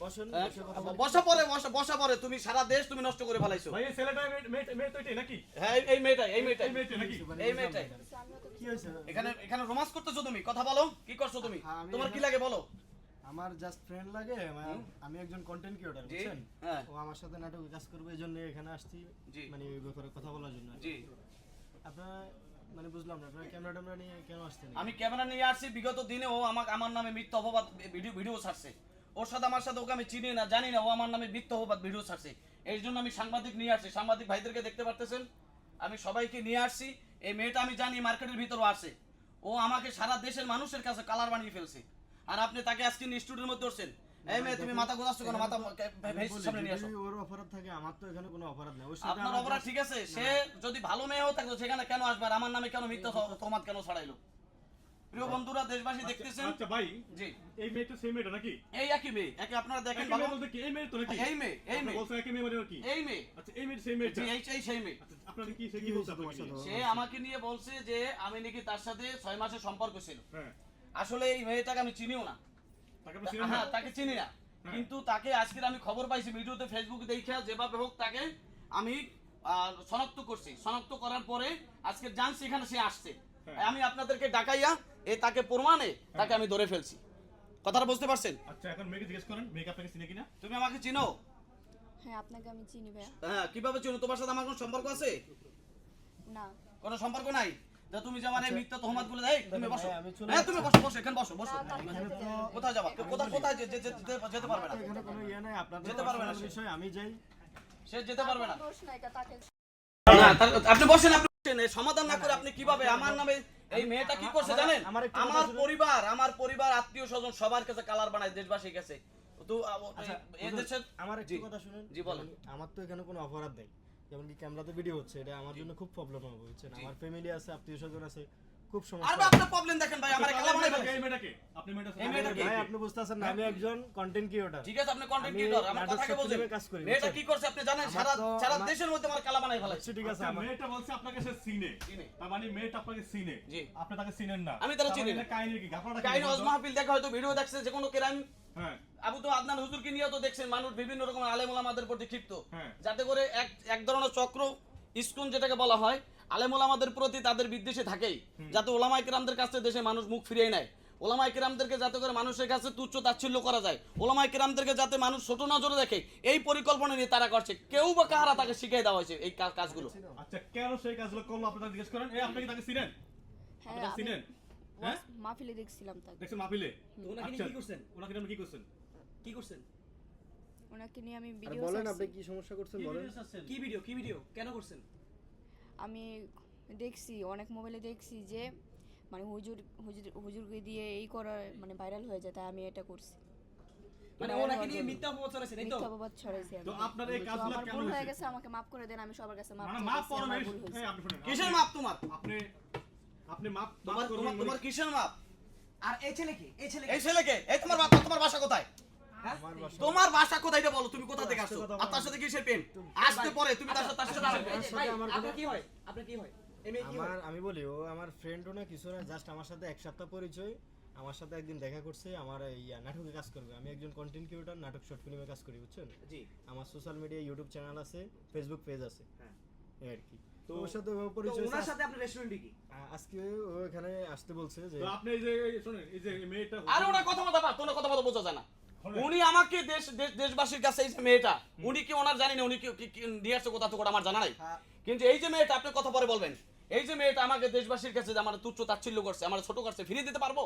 হ্যাঁ? বসে পরে বসা বসা পরে তুমি সারা দেশ তুমি নষ্ট করে ফেলাইছো। ভাই এই ছেলেটা মেয়ে- মেয়ে- মেয়ে তো এটাই নাকি? হ্যাঁ এই- মেয়েটাই এই মেয়েটাই। এই নাকি? মানে এই মেয়েটাই। কি হয়েছে? এখানে এখানে রোমান্স করতেছো তুমি? কথা বলো কি করছ তুমি? হ্যাঁ, আমি তোমার কি লাগে বলো? আমার জাস্ট ফ্রেন্ড লাগে আমি একজন কন্টেন্ট ক্রিয়েটর বুঝছেন? হ্যাঁ। ও আমার সাথে নাটকে কাজ করবে এই জন্য এখানে আসছি মানে এই ব্যাপারে কথা বলার জন্য। জি। আপনারা মানে বুঝলাম না আপনারা ক্যামেরা ট্যামেরা নিয়ে কেন আসছেন আমি ক্যামেরা নিয়ে আসছি বিগত দিনে ও আমাকে আমার নামে মিথ্যা অপবাদ ভিডিও ভিডিও ছাড়ছে। ওর সাথে আমার সাথে ওকে আমি চিনি না জানি না ও আমার নামে ভিডিও ছাড়ছে। এর জন্য আমি সাংবাদিক নিয়ে আসছি। সাংবাদিক ভাইদেরকে দেখতে পারতেছেন? আমি সবাইকে নিয়ে আসছি। এই মেয়েটা আমি জানি মার্কেটের ভিতরও আসে ও আমাকে সারা দেশের মানুষের কাছে কালার বানিয়ে ফেলছে। আর আপনি তাকে আজকে স্টুডিওর মধ্যে ধরছেন? এই মেয়ে তুমি মাথা গোদাচ্ছ কেন? মাথা আমি ভেসে বলি, সামনে নিয়ে আসো। ওর অপরাধ থাকে আমার তো এখানে কোনো অপরাধ নেই। আপনার অপরাধ ঠিক আছে। সে যদি ভালো মেয়েও থাকতো সেখানে কেন আসবে? আর আমার নামে কেন মিথ্যা তোমার কেন ছড়াইলো? প্রিয় বন্ধুরা দেশবাসী দেখতেছেন? আচ্ছা ভাই জি। এই মেয়েটা সেই মেয়েটা নাকি? এই একই মেয়ে। একে আপনারা দেখেন ভালো বলতে কি? এই মেয়ে তো নাকি? এই মেয়ে এই মেয়ে। বলছেন একই মেয়ে মানে কি এই মেয়ে। আচ্ছা এই মেয়ে সেই মেয়েটা? জি এই সেই মেয়ে। আচ্ছা আপনার কি সে কি বলছে আপনাকে সে আমাকে নিয়ে বলছে যে আমি নাকি তার সাথে ছয় মাসের সম্পর্ক ছিল। হ্যাঁ। আসলে এই মেয়েটাকে আমি চিনিও না। তাকে আপনি চিনেন না? হ্যাঁ তাকে চিনি না। কিন্তু তাকে আজকের আমি খবর পাইছি ভিডিওতে ফেসবুকে দেখে যেভাবে হোক তাকে আমি আহ, শনাক্ত করছি। শনাক্ত করার পরে আজকে জানছি এখানে সে আসছে। হ্যাঁ। আমি আপনাদেরকে ডাকাইয়া এ তাকে প্রমাণে তাকে আমি ধরে ফেলছি। কথাটা বুঝতে পারছেন? আচ্ছা এখন মেয়েকে জিজ্ঞেস করেন মেয়েকে আপনাকে চিনে কিনা? তুমি আমাকে চিনো? হ্যাঁ আপনাকে আমি চিনি ভাইয়া। হ্যাঁ কীভাবে চিনো? তোমার সাথে আমার কোনো সম্পর্ক আছে? না। কোনো সম্পর্ক নাই? যে তুমি যে আমার এই মিথ্যা তহমাত বলে দেয়? তুমি বসো। ভাই, আমি চলে হ্যাঁ তুমি বসো বসো এখানে বসো। বসো কোথায় যাবা? কোথায় কোথায় যে- যে- যে- যেতে- যেতে পারবে না? এখানে কোনো ইয়ে নাই আপনাদের যেতে পারবে না বিষয় আমি যাই। সে যেতে পারবে না। দোষ নাই এটা তাকে আপনি বসেন আপনি সমাধান না করে আপনি কীভাবে আমার নামে এই মেয়েটা কি করছে জানেন? আমার। পরিবার আমার পরিবার আত্মীয় স্বজন সবার কাছে কালার বানায় দেশবাসীর কাছে। তো আচ্ছা, আমার একটু কথা শুনেন। জি, বলেন। আমার তো এখানে কোনো অপরাধ নেই। যেমন কি ক্যামেরাতে ভিডিও হচ্ছে এটা আমার জন্য খুব প্রবলেম হবে বুঝছেন? আমার ফ্যামিলি আছে আত্মীয় স্বজন আছে। খুব সমস্যা আপনার প্রবলেম দেখেন ভাই আমার আচ্ছা, এই মেয়েটাকে আপনি মেয়েটা এই ভাই আপনি বুঝতেছেন না আমি একজন কন্টেন্ট ক্রিয়েটর ঠিক আছে আপনি কন্টেন্ট ক্রিয়েটর আমার কথাকে বলছেন। মেয়েটা কি করছে আপনি জানেন? সারা সারা দেশের মধ্যে আমার কালা বানাই ফেলাইছে ঠিক আছে আচ্ছা, মেয়েটা বলছে আপনাকে সে চিনে। তার মানে মেয়েটা আপনাকে জি। আপনি তাকে চিনেন না। আমি তারা চিনি মানে না। কাহিনী কি? কি কাহিনী মাহফিল দেখা হয়তো ভিডিও দেখছে যে কোনো ক্রাইম হ্যাঁ। আবু তো আদনান হুজুরকে নিয়ে তো দেখছেন মানুষ বিভিন্ন রকম আলেম ওলামাদের প্রতি ক্ষিপ্ত। হ্যাঁ। যাতে করে এক এক ধরনের চক্র ইস্কুন যেটাকে বলা হয় আলেম ওলামাদের প্রতি তাদের বিদ্বেষে থাকেই। যাতে ওলামাই কিরামদের কাছে দেশে মানুষ মুখ ফিরিয়ে নেয়। ওলামাই কিরামদেরকে যাতে করে মানুষের কাছে তুচ্ছ তাচ্ছিল্য করা যায়। ওলামাই কিরামদেরকে যাতে মানুষ ছোট নজরে দেখে এই পরিকল্পনা নিয়ে তারা করছে। কেউ বা কাহারা তাকে শিখিয়ে দেওয়া হয়েছে এই কাজগুলো? আচ্ছা কেন সেই কাজগুলো করল? আপনি তাকে জিজ্ঞেস করেন। এই আপনি কি তাকে চিনেন? হ্যাঁ আপনি তাকে আমি চিনেন? হ্যাঁ? মাহফিলে দেখছিলাম তাকে। দেখছেন মাহফিলে? ওনাকে আচ্ছা, কি করছেন? ওনাকে আপনি কি করছেন? কি করছেন? ওনাকে নিয়ে আমি ভিডিও বলেন আপনি কি সমস্যা করছেন বলেন। কি ভিডিও কি ভিডিও কেন করছেন? আমি দেখছি অনেক মোবাইলে দেখছি যে মানে হুজুর হুজুর হুজুরকে দিয়ে এই করা মানে ভাইরাল হয়ে যায় তাই আমি এটা করছি। মানে ওনাকে নিয়ে মিথ্যা অপবাদ এই তো? মিথ্যা অপবাদ ছড়াইছি আমি। তো আপনার এই কাজগুলো কেন ভুল হয়ে গেছে আমাকে মাফ করে দেন আমি সবার কাছে মাফ মানে মাপ চাইতেছি, করো আমার ভুল হয়েছে। এই আপনি শুনেন। কিসের মাপ তোমার? আপনি আপনি মাপ তোমার তোমার কিসের মাপ? আর এই ছেলে কি? এই ছেলে কি? এই ছেলেকে এই তোমার বাবা তোমার বাসা কোথায়? তোমার বাসা কোথায় এটা বলো? তুমি কোথা থেকে আসছো? আর তার সাথে কিসের প্রেম? আসতে পরে তুমি তার সাথে তার আপনার কি হয়? আপনার কি হয়? আমার আমি বলি ও আমার ফ্রেন্ডও না কিছু না জাস্ট আমার সাথে এক সপ্তাহ পরিচয়। আমার সাথে একদিন দেখা করছে আমার এই ইয়া, নাটকে কাজ করবে। আমি একজন কন্টেন্ট ক্রিয়েটর নাটক শর্ট ফিল্মে কাজ করি বুঝছেন? জি। আমার সোশ্যাল মিডিয়া ইউটিউব চ্যানেল আছে ফেসবুক পেজ আছে। হ্যাঁ। আর কি। তো ওর সাথে পরিচয় ওনার সাথে আপনার রেস্টুরেন্টে কি? আজকে ও এখানে আসতে বলছে যে আপনি এই যে শুনেন এই যে মেয়েটা আরে ওনার কথা মতো বা তোমার কথা মতো বোঝা যায় না। উনি আমাকে দেশ দেশ- দেশবাসীর কাছে এই যে মেয়েটা উনি কি ওনার জানি না উনি কি নিয়ে আসছে কোথা থেকে আমার জানা নাই। হ্যাঁ। কিন্তু এই যে মেয়েটা আপনি কথা পরে বলবেন এই যে মেয়েটা আমাকে দেশবাসীর কাছে আমার তুচ্ছ তাচ্ছিল্য করছে আমার ছোট করছে ফিরিয়ে দিতে পারব?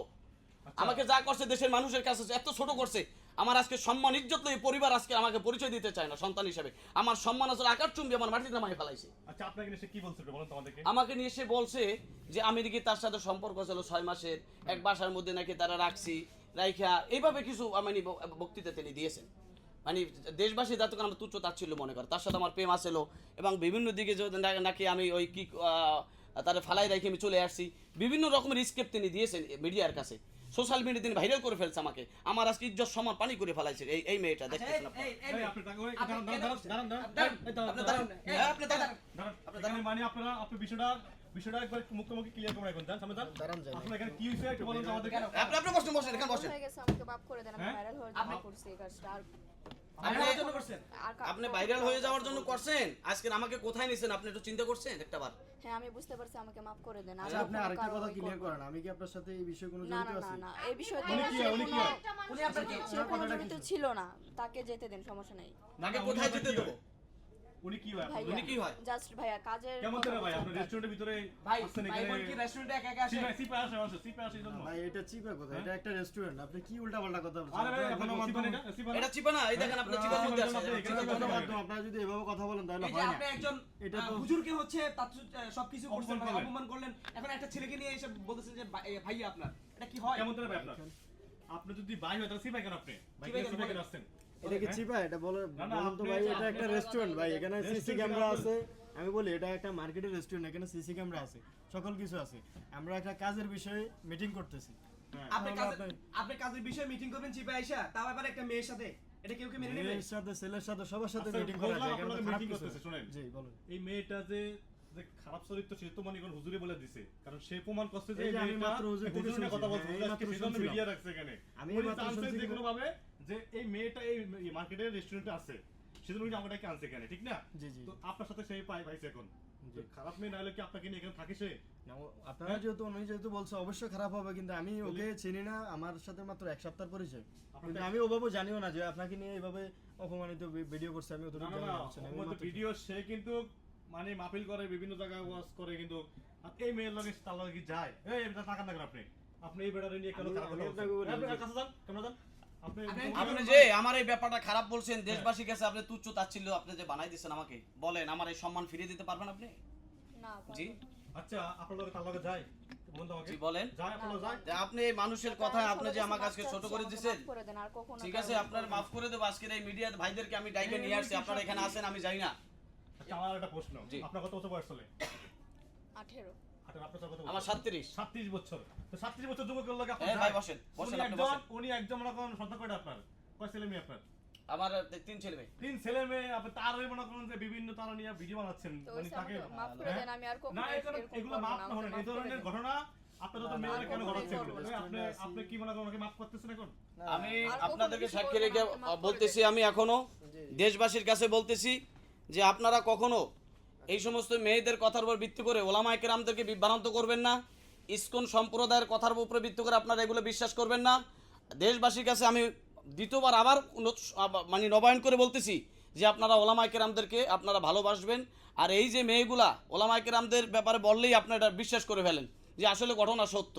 আচ্ছা। আমাকে যা করছে দেশের মানুষের কাছে এত ছোট করছে আমার আজকে সম্মান ইজ্জত লই পরিবার আজকে আমাকে পরিচয় দিতে চায় না সন্তান হিসেবে। আমার সম্মান আসলে আকার চুম্বি আমার মাটিতে নামাই ফেলাইছে। আচ্ছা আপনাকে নিয়ে কি বলছিল বলেন তো আমাদেরকে। আমাকে নিয়ে এসে বলছে যে আমি নাকি তার সাথে সম্পর্ক ছিল ছয় মাসের এক বাসার মধ্যে নাকি তারা রাখছি রাইখা এইভাবে কিছু মানে বক্তৃতা তিনি দিয়েছেন। মানে দেশবাসী যাতে আমার তুচ্ছ তাচ্ছিল্য মনে করে তার সাথে আমার প্রেম আসলো এবং বিভিন্ন দিকে নাকি আমি ওই কি তারে ফালাই রেখে আমি চলে আসছি বিভিন্ন রকমের স্কেপ তিনি দিয়েছেন মিডিয়ার কাছে। সোশ্যাল মিডিয়া তিনি ভাইরাল করে ফেলছে আমাকে। আমার আজকে ইজ্জত সমান পানি করে ফেলাইছে এই এই মেয়েটা আচ্ছা, দেখতেছেন আপনি আপনি বিষয়টা বিষয়টা একবার মুখোমুখি ক্লিয়ার করে এখন যান সামনে যান দাঁড়ান যাই আপনার এখানে কি হয়েছে একটু বলুন তো আমাদেরকে। আপনি আপনি বসেন বসেন এখানে বসেন। হয়ে গেছে আমাকে মাফ করে দেন আমি হ্যাঁ? ভাইরাল হওয়ার জন্য করছি এই কাজটা। আর আপনি করছেন? আর কা- আপনি ভাইরাল হয়ে যাওয়ার জন্য করছেন? আজকে আমাকে কোথায় নিছেন? আপনি একটু চিন্তা করছেন একটা বার? হ্যাঁ আমি বুঝতে পারছি আমাকে মাফ করে দেন। আর আচ্ছা আপনি আরেকটা কথা ক্লিয়ার করেন। আমি কি আপনার সাথে এই বিষয়ে কোনো জড়িত না না না এই বিষয়ে উনি কি উনি কি? উনি আপনার কি কোনো জড়িত ছিল না। তাকে যেতে দেন সমস্যা নাই। তাকে কোথায় যেতে দেবো? হয়? উনি কি হয় উনি কি হয়? জাস্ট ভাইয়া কাজের কেমন কথা করে ভাই? আপনার রেস্টুরেন্টের ভিতরে ভাই ভাই কি রেস্টুরেন্টে একা একা আসে? সিপা সিপা আসে আসে সিপা আসে জন্য। ভাই এটা চিপা কথা এটা একটা রেস্টুরেন্ট আপনি কি উল্টাপাল্টা কথা বলছেন? আরে ভাই আপনার আপনার এটা চিপা না। এই দেখেন আপনার চিপার মধ্যে আছে। এটা এখানে চিপার মধ্যে কথা আছে। গণমাধ্যম আপনারা যদি এভাবে কথা বলেন তাহলে হয় না আপনি একজন এটা তো- হুজুরকে হচ্ছে তার সবকিছু করছেন অপমান করলেন। এখন একটা ছেলেকে নিয়ে এসে বলতেছেন যে ভাই- ভাইয়া আপনার এটা কি হয়? কেমন করে ভাই আপনার? আপনি যদি ভাই হয় তাহলে সিপা কেন আপনি? ভাই সিপা কেন আসছেন? এটা কি হ্যাঁ? চিপা? এটা বলে বলুন তো ভাই এটা একটা রেস্টুরেন্ট ভাই এখানে সিসি ক্যামেরা আছে? আমি বলি এটা একটা মার্কেটের রেস্টুরেন্ট এখানে সিসি ক্যামেরা আছে সকল কিছু আছে। আমরা একটা কাজের বিষয়ে মিটিং করতেছি। হ্যাঁ। আপনি কাজের বিষয়ে মিটিং করবেন চিপা আইসা তাও আবার একটা মেয়ের সাথে। এটা কেউ কি মেনে নেবে? মেয়ের সাথে ছেলের সাথে সবার সাথে আচ্ছা, মিটিং করা যায় এখানে তো খারাপ করতেছে, শুনেন। জি বলুন। এই মেয়েটা যে যে খারাপ চরিত্র সে তো মনে করেন হুজুরে বলে দিছে। কারণ সে প্রমাণ করছে যে এই যে এই আমি মাত্র হুজুর কথা বলছে হ্যাঁ, এই হুজুর মাত্র আজকে সেজন্য মিডিয়া রাখছে এখানে। আমি মাত্র শুনছি যে কোনো ভাবে যে এই মেয়েটা এই মার্কেটের রেস্টুরেন্টে আছে সেজন্য উনি আমাকে আনছে এখানে ঠিক না? জি জি। তো আপনার সাথে সেই পাই পাইছে এখন। খারাপ মেয়ে না হলে কি আপনাকে নিয়ে এখানে থাকে সে? আপনারা যেহেতু উনি যেহেতু বলছে অবশ্যই খারাপ হবে কিন্তু আমি ওকে চিনি না আমার সাথে মাত্র এক সপ্তাহ পরিচয়। কিন্তু আমি ওভাবে জানিও না যে আপনাকে নিয়ে এইভাবে অপমানিত ভিডিও করছে আমি অতটুকু জানি ভিডিও সে কিন্তু মানে মাহফিল করে বিভিন্ন জায়গায় ওয়াজ করে কিন্তু। এই মেয়ের লগে তার লগে যায়? এই এটা টাকা না আপনি? আপনি এই বেড়ারে নিয়ে কেন খারাপ কথা আপনি কাছে যান ক্যামেরা যান আপনি যে আমার এই ব্যাপারটা খারাপ বলছেন দেশবাসীর কাছে আপনি তুচ্ছ তাচ্ছিল্য আপনি যে বানাই দিচ্ছেন আমাকে বলেন আমার এই সম্মান ফিরিয়ে দিতে পারবেন আপনি? না জি? আচ্ছা আপনার তার লগে যায় বলুন। আপনি এই মানুষের কথা আপনি যে আমাকে আজকে ছোট করে দিচ্ছেন ঠিক আছে আপনার মাফ করে দেবো আজকের এই মিডিয়া ভাইদেরকে আমি ডাইকে নিয়ে আসছি আপনারা এখানে আসেন আমি যাই না। আচ্ছা আমার একটা প্রশ্ন। আপনার কত বছর বয়স চলে। আঠেরো। আপনার আপনার কত বছর? আমার সাতত্রিশ। 37 বছর। তো 37 বছর যুবকের লগে আপনি ভাই বসেন, বসেন, আপনি বসেন। উনি একজন মনে সন্তান কয়টা আপনার। কয় ছেলে মেয়ে আপনার? আমার তিন ছেলে মেয়ে। তিন ছেলে মেয়ে আপনি তার মনে করেন যে বিভিন্ন তারা নিয়ে ভিডিও বানাচ্ছেন। মানে তাকে হ্যাঁ? না এগুলো মাফ না, এই ধরনের ঘটনা আমি আপনাদেরকে সাক্ষী রেখে বলতেছি আমি এখনও দেশবাসীর কাছে বলতেছি যে আপনারা কখনো এই সমস্ত মেয়েদের কথার উপর ভিত্তি করে ওলামায় কেরামদেরকে বিভ্রান্ত করবেন না। ইস্কন সম্প্রদায়ের কথার উপরে ভিত্তি করে আপনারা এগুলো বিশ্বাস করবেন না। দেশবাসীর কাছে আমি দ্বিতীয়বার আবার মানে নবায়ন করে বলতেছি যে আপনারা ওলামায় কেরামদেরকে আপনারা ভালোবাসবেন। আর এই যে মেয়েগুলা ওলামায় কেরামদের ব্যাপারে বললেই আপনারা বিশ্বাস করে ফেলেন যে আসলে ঘটনা সত্য।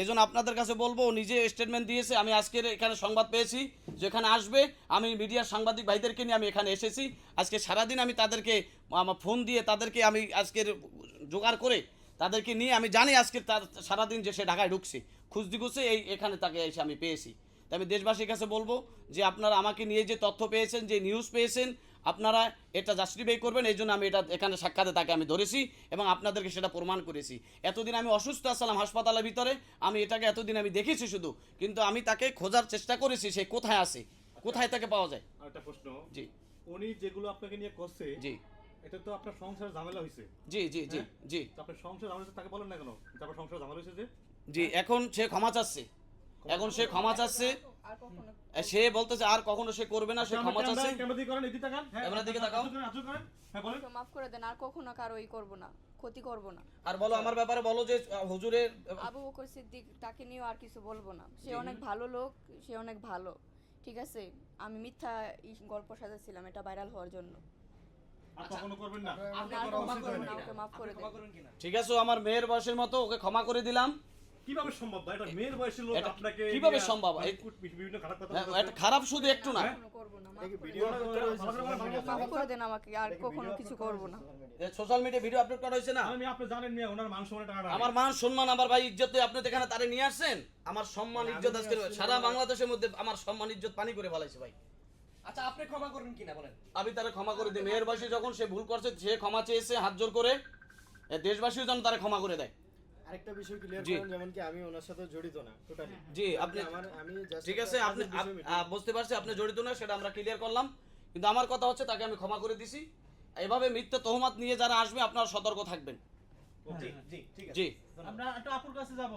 এই জন্য আপনাদের কাছে বলব, নিজে স্টেটমেন্ট দিয়েছে, আমি আজকের এখানে সংবাদ পেয়েছি যে এখানে আসবে, আমি মিডিয়ার সাংবাদিক ভাইদেরকে নিয়ে আমি এখানে এসেছি। আজকে সারাদিন আমি তাদেরকে, আমার ফোন দিয়ে তাদেরকে আমি আজকের জোগাড় করে তাদেরকে নিয়ে আমি জানি আজকে তার, সারাদিন যে সে ঢাকায় ঢুকছে। খুঁজদি খুঁজে এই, এখানে তাকে এসে আমি পেয়েছি। তাই আমি দেশবাসীর কাছে বলব যে আপনারা আমাকে নিয়ে যে তথ্য পেয়েছেন, যে নিউজ পেয়েছেন আপনারা এটা জাস্টিফাই করবেন এই জন্য আমি এটা এখানে সাক্ষাতে তাকে আমি ধরেছি এবং আপনাদেরকে সেটা প্রমাণ করেছি। এতদিন আমি অসুস্থ আসলাম হাসপাতালের ভিতরে আমি এটাকে এতদিন আমি দেখেছি শুধু কিন্তু আমি তাকে খোঁজার চেষ্টা করেছি সে কোথায় আছে কোথায় তাকে পাওয়া যায়। একটা প্রশ্ন জি। উনি যেগুলো আপনাকে নিয়ে করছে জি। এটা তো আপনার সংসার ঝামেলা হয়েছে জি জি জি জি। আপনার সংসার ঝামেলা তাকে বলেন না কেন? আপনার সংসার ঝামেলা হয়েছে যে? জি এখন সে ক্ষমা চাচ্ছে। এখন সে ক্ষমা চাচ্ছে। সে বলতেছে আর কখনো সে করবে না সে ক্ষমা চাচ্ছে। ক্যামেরা দিয়ে করেন এদিকে তাকান। হ্যাঁ ক্যামেরার দিকে তাকাও। করেন আজু করেন। হ্যাঁ মাফ করে দেন আর কখনো কারও ই করব না ক্ষতি করব না। আর বলো আমার ব্যাপারে বলো যে হুজুরের আবু বকর সিদ্দিক তাকে নিয়েও আর কিছু বলব না। সে অনেক ভালো লোক সে অনেক ভালো। ঠিক আছে? আমি মিথ্যা গল্প সাজাচ্ছিলাম এটা ভাইরাল হওয়ার জন্য? ঠিক আছে আমার মেয়ের বয়সের মতো ওকে ক্ষমা করে দিলাম। কীভাবে সম্ভব ভাই? এটা মেয়ের লোক আপনাকে কীভাবে সম্ভব? মানে বিভিন্ন খারাপ কথা হ্যাঁ, এটা খারাপ শুধু একটু না। করে দেন। আমাকে আর কখনো কিছু? সোশ্যাল মিডিয়া ভিডিও আপলোড করা হয়েছে আমি আপনি জানেন মিয়া ওনার মান সম্মানের টাকা আমার মান সম্মান আমার ভাই ইজ্জত আপনি এখানে তারে নিয়ে আসছেন আমার সম্মান ইজ্জত আজকে সারা বাংলাদেশের মধ্যে আমার সম্মান ইজ্জত পানি করে ফেলাইছে ভাই। আচ্ছা আপনি ক্ষমা করবেন কিনা বলেন? আমি তারে ক্ষমা করে দিই। মেয়ের বয়সে যখন সে ভুল করছে সে ক্ষমা চেয়েছে হাত জোর করে দেশবাসীও যেন তারে ক্ষমা করে দেয়। আরেকটা বিষয় ক্লিয়ার করুন যেমন কি আমি ওনার সাথে জড়িত না টোটালি জি আপনি আমার আমি ঠিক আছে আপনি বুঝতে পারছি আপনি জড়িত না সেটা আমরা ক্লিয়ার করলাম। কিন্তু আমার কথা হচ্ছে তাকে আমি ক্ষমা করে দিছি। এভাবে মিথ্যা তহমাত নিয়ে যারা আসবে আপনারা সতর্ক থাকবেন। জি জি ঠিক আছে। জি। আমরা একটু আপুর কাছে যাব।